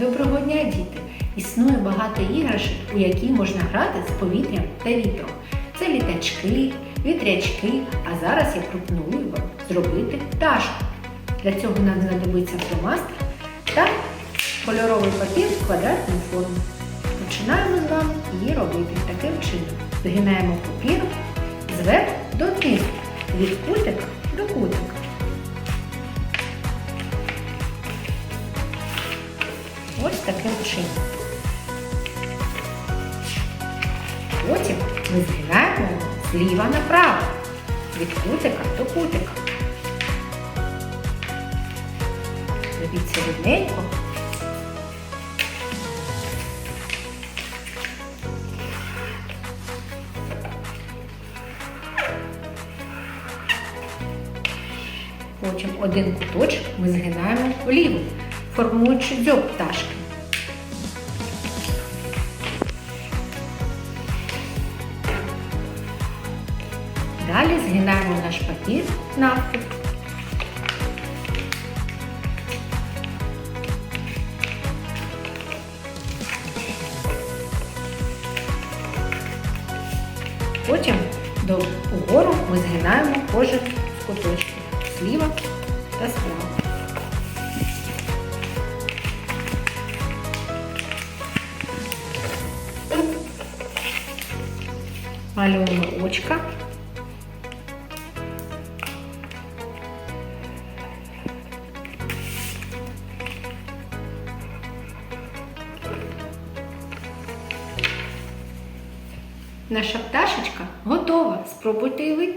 Доброго дня, діти! Існує багато іграшок, у які можна грати з повітрям та вітром. Це літачки, вітрячки, а зараз я пропоную вам зробити пташку. Для цього нам знадобиться фломастер та кольоровий папір в квадратну форму. Починаємо з вами її робити таким чином. Згинаємо папір зверху до низу, від кутика до кутика. Ось таким чином. Потім ми згинаємо зліва направо, від кутика до кутика. Дивіться рівненько. Потім один куточок ми згинаємо вліво, формуючи дзьоб пташки. Далі згинаємо наш папір навпіл. Потім до угору ми згинаємо кожен з куточків зліва та справа. Малюємо очка. Наша пташечка готова. Спробуйте і ви.